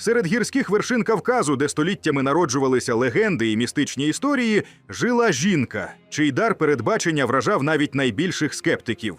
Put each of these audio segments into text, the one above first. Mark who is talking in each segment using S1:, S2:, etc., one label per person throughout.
S1: Серед гірських вершин Кавказу, де століттями народжувалися легенди і містичні історії, жила жінка, чий дар передбачення вражав навіть найбільших скептиків.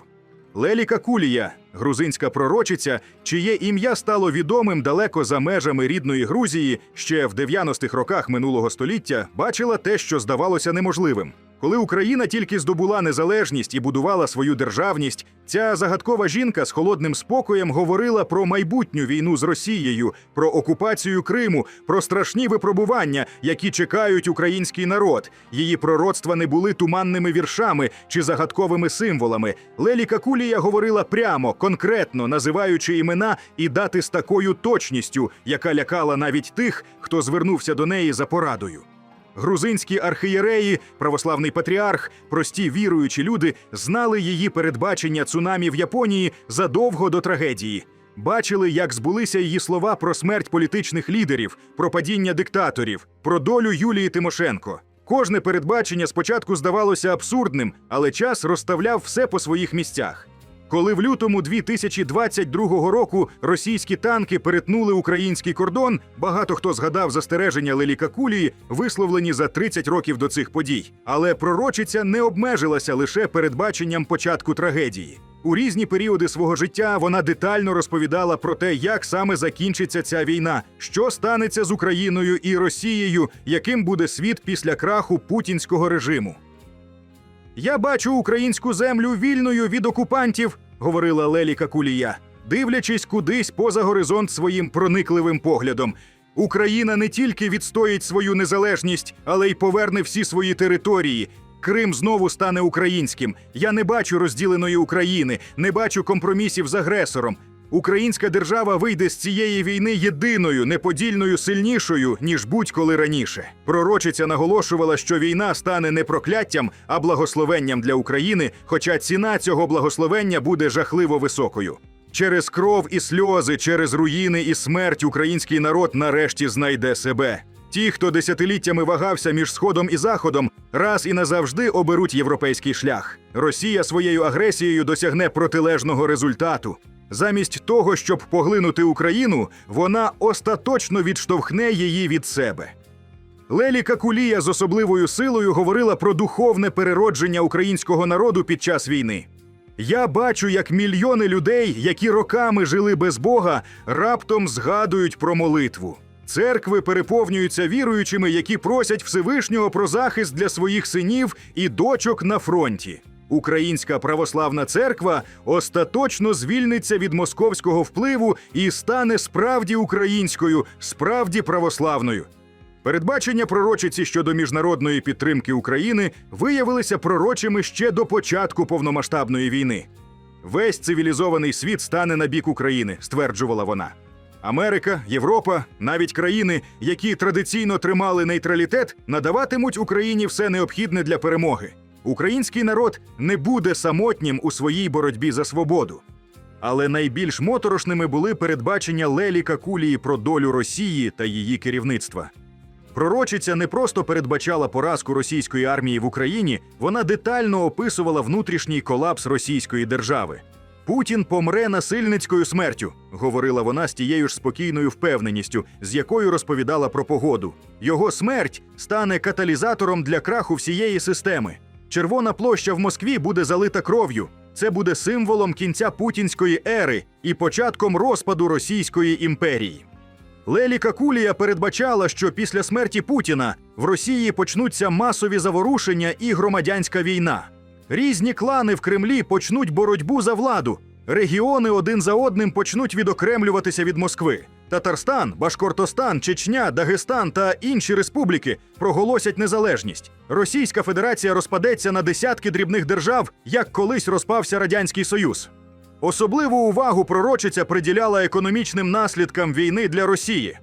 S1: Лелі Какулія, грузинська пророчиця, чиє ім'я стало відомим далеко за межами рідної Грузії, ще в 90-х роках минулого століття бачила те, що здавалося неможливим. Коли Україна тільки здобула незалежність і будувала свою державність, ця загадкова жінка з холодним спокоєм говорила про майбутню війну з Росією, про окупацію Криму, про страшні випробування, які чекають український народ. Її пророцтва не були туманними віршами чи загадковими символами. Лелі Какулія говорила прямо, конкретно, називаючи імена і дати з такою точністю, яка лякала навіть тих, хто звернувся до неї за порадою. Грузинські архієреї, православний патріарх, прості віруючі люди знали її передбачення цунамі в Японії задовго до трагедії. Бачили, як збулися її слова про смерть політичних лідерів, про падіння диктаторів, про долю Юлії Тимошенко. Кожне передбачення спочатку здавалося абсурдним, але час розставляв все по своїх місцях. Коли в лютому 2022 року російські танки перетнули український кордон, багато хто згадав застереження Леліка Кулії, висловлені за 30 років до цих подій. Але пророчиця не обмежилася лише передбаченням початку трагедії. У різні періоди свого життя вона детально розповідала про те, як саме закінчиться ця війна, що станеться з Україною і Росією, яким буде світ після краху путінського режиму. Я бачу українську землю вільною від окупантів, говорила Лелі Какулія, дивлячись кудись поза горизонт своїм проникливим поглядом. Україна не тільки відстоїть свою незалежність, але й поверне всі свої території. Крим знову стане українським. Я не бачу розділеної України, не бачу компромісів з агресором. Українська держава вийде з цієї війни єдиною, неподільною сильнішою, ніж будь-коли раніше. Пророчиця наголошувала, що війна стане не прокляттям, а благословенням для України, хоча ціна цього благословення буде жахливо високою. Через кров і сльози, через руїни і смерть український народ нарешті знайде себе. Ті, хто десятиліттями вагався між сходом і заходом, раз і назавжди оберуть європейський шлях. Росія своєю агресією досягне протилежного результату. Замість того, щоб поглинути Україну, вона остаточно відштовхне її від себе. Лелі Какулія з особливою силою говорила про духовне переродження українського народу під час війни. Я бачу, як мільйони людей, які роками жили без Бога, раптом згадують про молитву. Церкви переповнюються віруючими, які просять Всевишнього про захист для своїх синів і дочок на фронті. Українська православна церква остаточно звільниться від московського впливу і стане справді українською, справді православною. Передбачення пророчиці щодо міжнародної підтримки України виявилися пророчими ще до початку повномасштабної війни. Весь цивілізований світ стане на бік України, стверджувала вона. Америка, Європа, навіть країни, які традиційно тримали нейтралітет, надаватимуть Україні все необхідне для перемоги. Український народ не буде самотнім у своїй боротьбі за свободу. Але найбільш моторошними були передбачення Лелі Какулії про долю Росії та її керівництва. Пророчиця не просто передбачала поразку російської армії в Україні, вона детально описувала внутрішній колапс російської держави. Путін помре насильницькою смертю, говорила вона з тією ж спокійною впевненістю, з якою розповідала про погоду. Його смерть стане каталізатором для краху всієї системи. Червона площа в Москві буде залита кров'ю. Це буде символом кінця путінської ери і початком розпаду Російської імперії. Лелі Какулія передбачала, що після смерті Путіна в Росії почнуться масові заворушення і громадянська війна. Різні клани в Кремлі почнуть боротьбу за владу. Регіони один за одним почнуть відокремлюватися від Москви. Татарстан, Башкортостан, Чечня, Дагестан та інші республіки проголосять незалежність. Російська Федерація розпадеться на десятки дрібних держав, як колись розпався Радянський Союз. Особливу увагу пророчиця приділяла економічним наслідкам війни для Росії.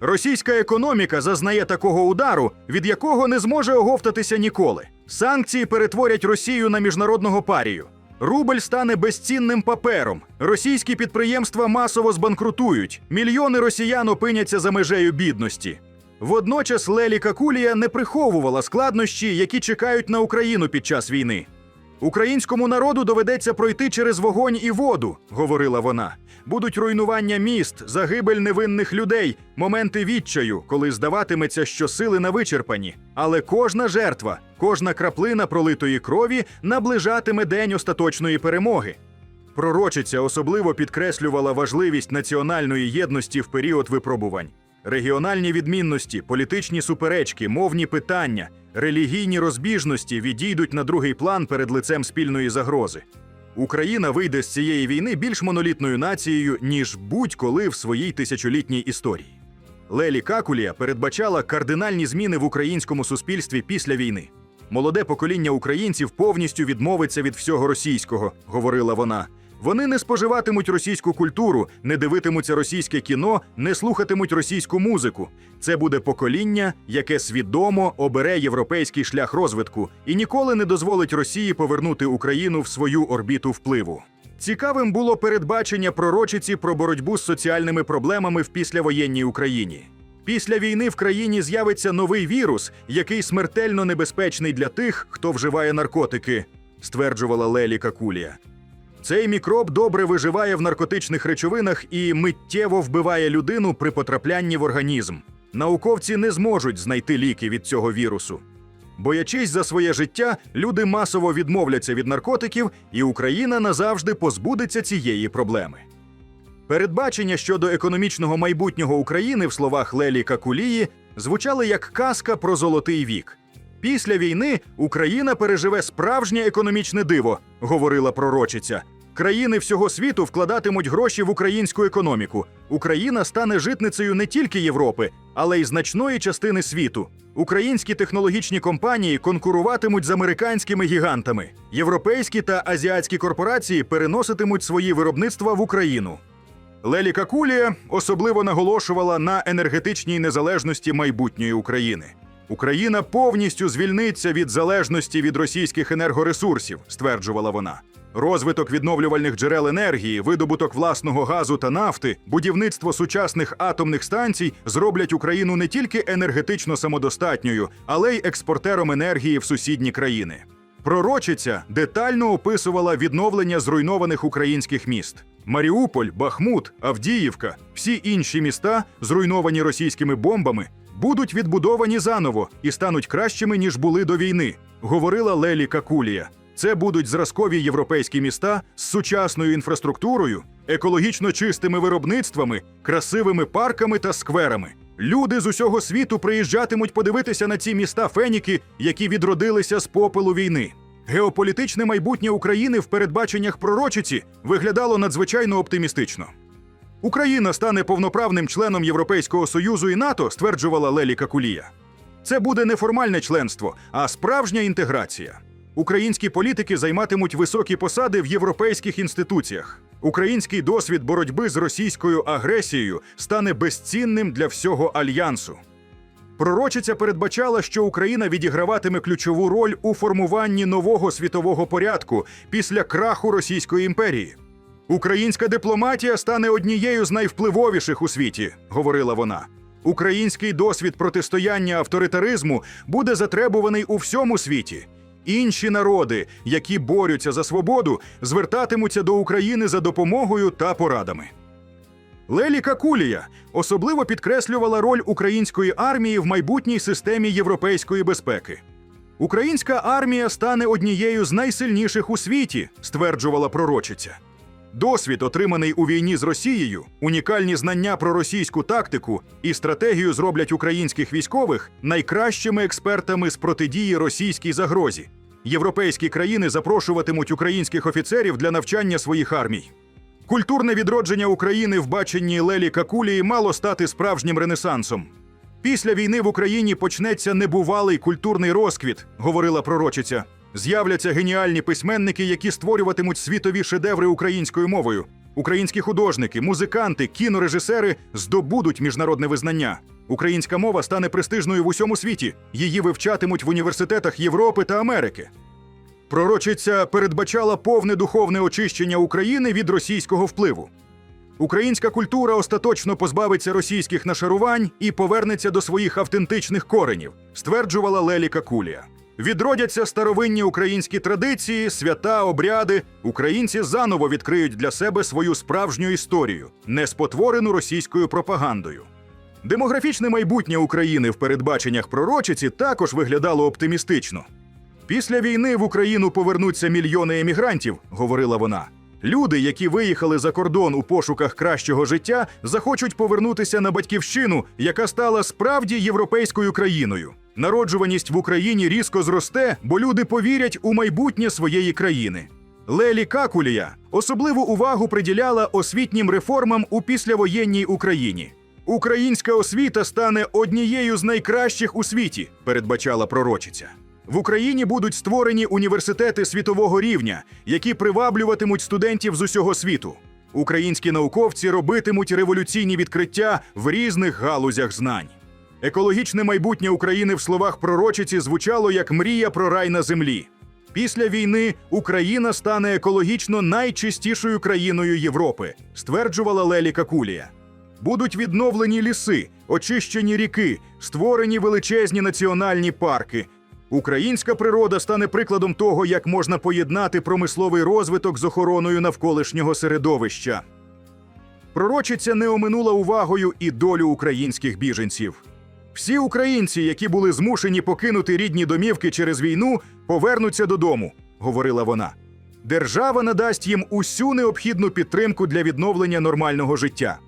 S1: Російська економіка зазнає такого удару, від якого не зможе оговтатися ніколи. Санкції перетворять Росію на міжнародного парію. Рубль стане безцінним папером. Російські підприємства масово збанкрутують. Мільйони росіян опиняться за межею бідності. Водночас Лелі Какулія не приховувала складнощі, які чекають на Україну під час війни. Українському народу доведеться пройти через вогонь і воду, говорила вона. Будуть руйнування міст, загибель невинних людей, моменти відчаю, коли здаватиметься, що сили на вичерпані. Але кожна жертва, кожна краплина пролитої крові наближатиме день остаточної перемоги. Пророчиця особливо підкреслювала важливість національної єдності в період випробувань. Регіональні відмінності, політичні суперечки, мовні питання, релігійні розбіжності відійдуть на другий план перед лицем спільної загрози. Україна вийде з цієї війни більш монолітною нацією, ніж будь-коли в своїй тисячолітній історії. Лелі Какулія передбачала кардинальні зміни в українському суспільстві після війни. Молоде покоління українців повністю відмовиться від всього російського, говорила вона. Вони не споживатимуть російську культуру, не дивитимуться російське кіно, не слухатимуть російську музику. Це буде покоління, яке свідомо обере європейський шлях розвитку і ніколи не дозволить Росії повернути Україну в свою орбіту впливу. Цікавим було передбачення пророчиці про боротьбу з соціальними проблемами в післявоєнній Україні. Після війни в країні з'явиться новий вірус, який смертельно небезпечний для тих, хто вживає наркотики, стверджувала Лелі Какулія. Цей мікроб добре виживає в наркотичних речовинах і миттєво вбиває людину при потраплянні в організм. Науковці не зможуть знайти ліки від цього вірусу. Боячись за своє життя, люди масово відмовляться від наркотиків, і Україна назавжди позбудеться цієї проблеми. Передбачення щодо економічного майбутнього України в словах Лелі Какулії звучали як казка про золотий вік. Після війни Україна переживе справжнє економічне диво, говорила пророчиця. Країни всього світу вкладатимуть гроші в українську економіку. Україна стане житницею не тільки Європи, але й значної частини світу. Українські технологічні компанії конкуруватимуть з американськими гігантами. Європейські та азіатські корпорації переноситимуть свої виробництва в Україну. Лелі Какулія особливо наголошувала на енергетичній незалежності майбутньої України. Україна повністю звільниться від залежності від російських енергоресурсів, стверджувала вона. Розвиток відновлювальних джерел енергії, видобуток власного газу та нафти, будівництво сучасних атомних станцій зроблять Україну не тільки енергетично самодостатньою, але й експортером енергії в сусідні країни. Пророчиця детально описувала відновлення зруйнованих українських міст. Маріуполь, Бахмут, Авдіївка, всі інші міста, зруйновані російськими бомбами, будуть відбудовані заново і стануть кращими, ніж були до війни, говорила Лелі Какулія. Це будуть зразкові європейські міста з сучасною інфраструктурою, екологічно чистими виробництвами, красивими парками та скверами. Люди з усього світу приїжджатимуть подивитися на ці міста Феніки, які відродилися з попелу війни. Геополітичне майбутнє України в передбаченнях пророчиці виглядало надзвичайно оптимістично. Україна стане повноправним членом Європейського Союзу і НАТО, стверджувала Лелі Какулія. Це буде не формальне членство, а справжня інтеграція. Українські політики займатимуть високі посади в європейських інституціях. Український досвід боротьби з російською агресією стане безцінним для всього альянсу. Пророчиця передбачала, що Україна відіграватиме ключову роль у формуванні нового світового порядку після краху Російської імперії. Українська дипломатія стане однією з найвпливовіших у світі, говорила вона. Український досвід протистояння авторитаризму буде затребуваний у всьому світі. Інші народи, які борються за свободу, звертатимуться до України за допомогою та порадами. Лелі Какулія особливо підкреслювала роль української армії в майбутній системі європейської безпеки. Українська армія стане однією з найсильніших у світі, стверджувала пророчиця. Досвід, отриманий у війні з Росією, унікальні знання про російську тактику і стратегію зроблять українських військових найкращими експертами з протидії російській загрозі. Європейські країни запрошуватимуть українських офіцерів для навчання своїх армій. Культурне відродження України в баченні Лелі Какулії мало стати справжнім ренесансом. Після війни в Україні почнеться небувалий культурний розквіт, говорила пророчиця. З'являться геніальні письменники, які створюватимуть світові шедеври українською мовою. Українські художники, музиканти, кінорежисери здобудуть міжнародне визнання. Українська мова стане престижною в усьому світі. Її вивчатимуть в університетах Європи та Америки. Пророчиця передбачала повне духовне очищення України від російського впливу. Українська культура остаточно позбавиться російських нашарувань і повернеться до своїх автентичних коренів, стверджувала Лелі Какулія. Відродяться старовинні українські традиції, свята, обряди. Українці заново відкриють для себе свою справжню історію, не спотворену російською пропагандою. Демографічне майбутнє України в передбаченнях пророчиці також виглядало оптимістично. Після війни в Україну повернуться мільйони емігрантів, говорила вона. Люди, які виїхали за кордон у пошуках кращого життя, захочуть повернутися на батьківщину, яка стала справді європейською країною. Народжуваність в Україні різко зросте, бо люди повірять у майбутнє своєї країни. Лелі Какулія особливу увагу приділяла освітнім реформам у післявоєнній Україні. Українська освіта стане однією з найкращих у світі, передбачала пророчиця. В Україні будуть створені університети світового рівня, які приваблюватимуть студентів з усього світу. Українські науковці робитимуть революційні відкриття в різних галузях знань. Екологічне майбутнє України в словах пророчиці звучало як мрія про рай на землі. Після війни Україна стане екологічно найчистішою країною Європи, стверджувала Лелі Какулія. Будуть відновлені ліси, очищені ріки, створені величезні національні парки. Українська природа стане прикладом того, як можна поєднати промисловий розвиток з охороною навколишнього середовища. Пророчиця не оминула увагою і долю українських біженців. Всі українці, які були змушені покинути рідні домівки через війну, повернуться додому, говорила вона. Держава надасть їм усю необхідну підтримку для відновлення нормального життя.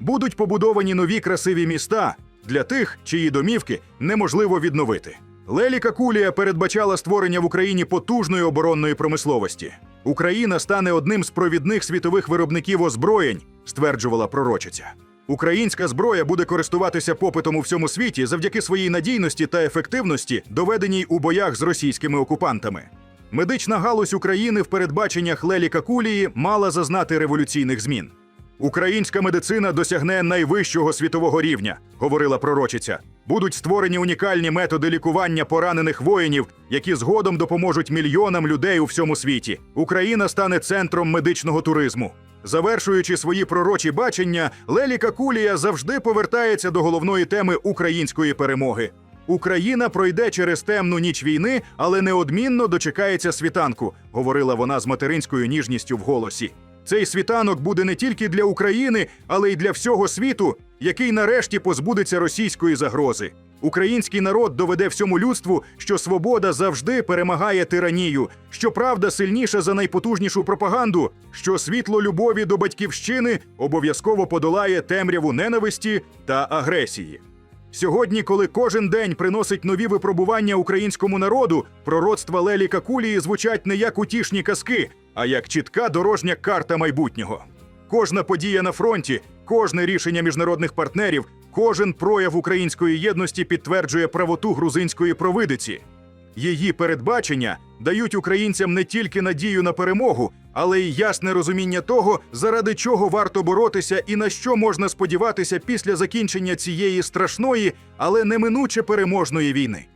S1: Будуть побудовані нові красиві міста для тих, чиї домівки неможливо відновити. Лелі Какулія передбачала створення в Україні потужної оборонної промисловості. Україна стане одним з провідних світових виробників озброєнь, стверджувала пророчиця. Українська зброя буде користуватися попитом у всьому світі завдяки своїй надійності та ефективності, доведеній у боях з російськими окупантами. Медична галузь України в передбаченнях Лелі Какулії мала зазнати революційних змін. Українська медицина досягне найвищого світового рівня, говорила пророчиця. Будуть створені унікальні методи лікування поранених воїнів, які згодом допоможуть мільйонам людей у всьому світі. Україна стане центром медичного туризму. Завершуючи свої пророчі бачення, Лелі Какулія завжди повертається до головної теми української перемоги. Україна пройде через темну ніч війни, але неодмінно дочекається світанку, говорила вона з материнською ніжністю в голосі. Цей світанок буде не тільки для України, але й для всього світу, який нарешті позбудеться російської загрози. Український народ доведе всьому людству, що свобода завжди перемагає тиранію, що правда сильніша за найпотужнішу пропаганду, що світло любові до батьківщини обов'язково подолає темряву ненависті та агресії. Сьогодні, коли кожен день приносить нові випробування українському народу, пророцтва Лелі Какулії звучать не як утішні казки, а як чітка дорожня карта майбутнього. Кожна подія на фронті, кожне рішення міжнародних партнерів, кожен прояв української єдності підтверджує правоту грузинської провидиці. Її передбачення дають українцям не тільки надію на перемогу, але й ясне розуміння того, заради чого варто боротися і на що можна сподіватися після закінчення цієї страшної, але неминуче переможної війни.